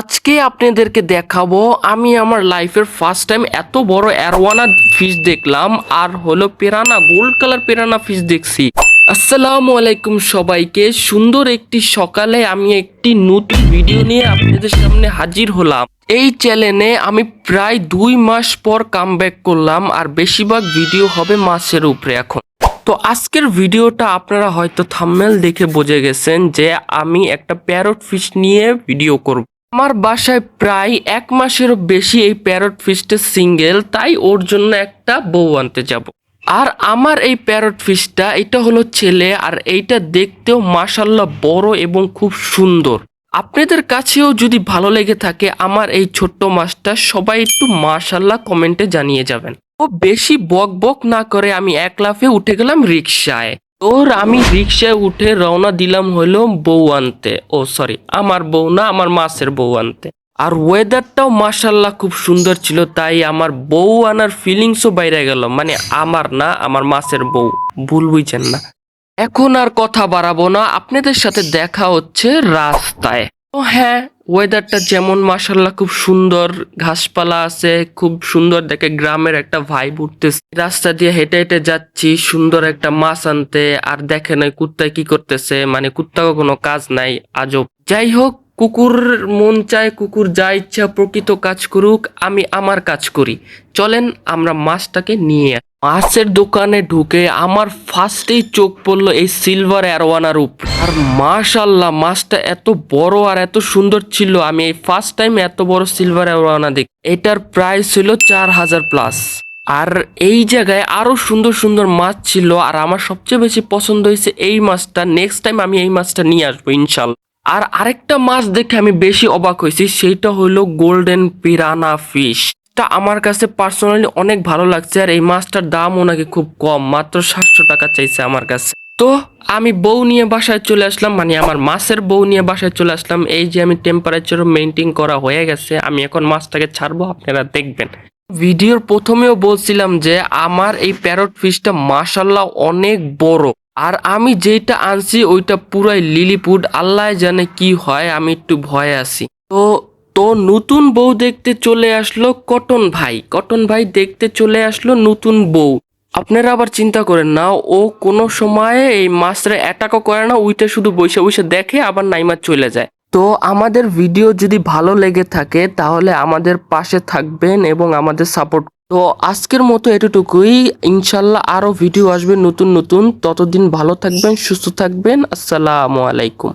আজকে আপনাদেরকে দেখাবো, আমি আমার লাইফের ফার্স্ট টাইম এত বড় অ্যারওয়ানা ফিশ দেখলাম, আর হলো piranha gold colour piranha fish দেখছি। আসসালামু আলাইকুম সবাইকে, সুন্দর একটি সকালে আমি একটি নতুন ভিডিও নিয়ে আপনাদের সামনে হাজির হলাম। এই চ্যানেলে আমি প্রায় দুই মাস পর কাম করলাম, আর বেশিরভাগ ভিডিও হবে মাছের উপরে এখন। তো আজকের ভিডিওটা আপনারা হয়তো থাম্বনেল দেখে বুঝে গেছেন যে আমি একটা প্যারট ফিশ নিয়ে ভিডিও করব। আমার বাসায় প্রায় এক মাসেরও বেশি এই প্যারট ফিশটা সিঙ্গেল, তাই ওর জন্য একটা বউ আনতে যাব। আর আমার এই প্যারট ফিশটা এটা হলো ছেলে, আর এইটা দেখতেও মাশাল্লাহ বড় এবং খুব সুন্দর। আপনাদের কাছেও যদি ভালো লেগে থাকে আমার এই ছোট্ট মাছটা, সবাই একটু মাশাল্লাহ কমেন্টে জানিয়ে যাবেন। ও বেশি বক বক না করে আমি এক লাফে উঠে গেলাম রিক্সায় তোর আমি রিক্সায় উঠে রওনা দিলাম হলো বউ আনতে ও সরি আমার বউ না, আমার মাসের বউ আনতে আর ওয়েদারটাও মাসাল্লাহ খুব সুন্দর ছিল, তাই আমার বউ আনার ফিলিংসও বাইরে গেল। মানে আমার না, আমার মাসের বউ। ভুল বুঝছেন না। এখন আর কথা বাড়াবো না, আপনাদের সাথে দেখা হচ্ছে রাস্তায়। ও হ্যাঁ ওয়েদারটা যেমন মাসাল্লাহ খুব সুন্দর, ঘাসপালা আছে, খুব সুন্দর দেখে গ্রামের একটা ভাইব উঠতেছে। রাস্তা দিয়ে হেঁটে হেঁটে যাচ্ছি, সুন্দর একটা মাছ আনতে, আর দেখে নাই কুত্তায় কি করতেছে মানে কুত্তাও কোনো কাজ নাই, আজব। যাই হোক, কুকুর মন চায়, কুকুর যা ইচ্ছা প্রকৃত কাজ করুক, আমি আমার কাজ করি। চলেন আমরা মাছটাকে নিয়ে। মাছের দোকানে ঢুকে আমার ফার্স্টেই চোখ পড়ল এই সিলভার অ্যারোয়ানার উপর আর মাশাল্লাহ মাছটা এত বড় আর এত সুন্দর ছিল। আমি এই ফার্স্ট টাইম এত বড় সিলভার অ্যারোয়ানা দেখি। এটার প্রাইস ছিল চার হাজার প্লাস আর এই জায়গায় আরও সুন্দর সুন্দর মাছ ছিল। আর আমার সবচেয়ে বেশি পছন্দ হয়েছে এই মাছটা। নেক্সট টাইম আমি এই মাছটা নিয়ে আসব ইনশাল্লাহ আর আরেকটা মাছ দেখে আমি বেশি অবাক হয়েছি। সেইটা হলো গোল্ডেন পিরানা ফিশ টা আমার কাছে পার্সোনালি অনেক ভালো লাগছে আর এই মাছটার দামও নাকি খুব কম, মাত্র সাতশো টাকা চাইছে আমার কাছে। তো আমি বউ নিয়ে বাসায় চলে আসলাম মানে আমার মাছের বউ নিয়ে বাসায় চলে আসলাম। এই যে আমি টেম্পারেচার মেনটেন করা হয়ে গেছে, আমি এখন মাছটাকে ছাড়বো, আপনারা দেখবেন। ভিডিওর প্রথমেও বলছিলাম যে আমার এই প্যারট ফিশটা মাশাল্লাহ অনেক বড়। আর আমি যেটা আনছি, ওইটা পুরাই লিলিপুড আল্লাহ জানে কি হয়, আমি একটু ভয়ে আছি। তো তো নতুন বউ দেখতে চলে আসলো কটন ভাই। কটন ভাই দেখতে চলে আসলো নতুন বউ। আপনারা আবার চিন্তা করেন না, ও কোনো সময় এই মাছটা অ্যাটাকও করে না উইটা শুধু বসে বসে দেখে আবার নাইমার চলে যায়। তো আমাদের ভিডিও যদি ভালো লেগে থাকে, তাহলে আমাদের পাশে থাকবেন এবং আমাদের সাপোর্ট তো আজকের মতো এতটুকুই। ইনশাল্লাহ আরও ভিডিও আসবে নতুন নতুন। ততদিন ভালো থাকবেন, সুস্থ থাকবেন। আসসালামু আলাইকুম।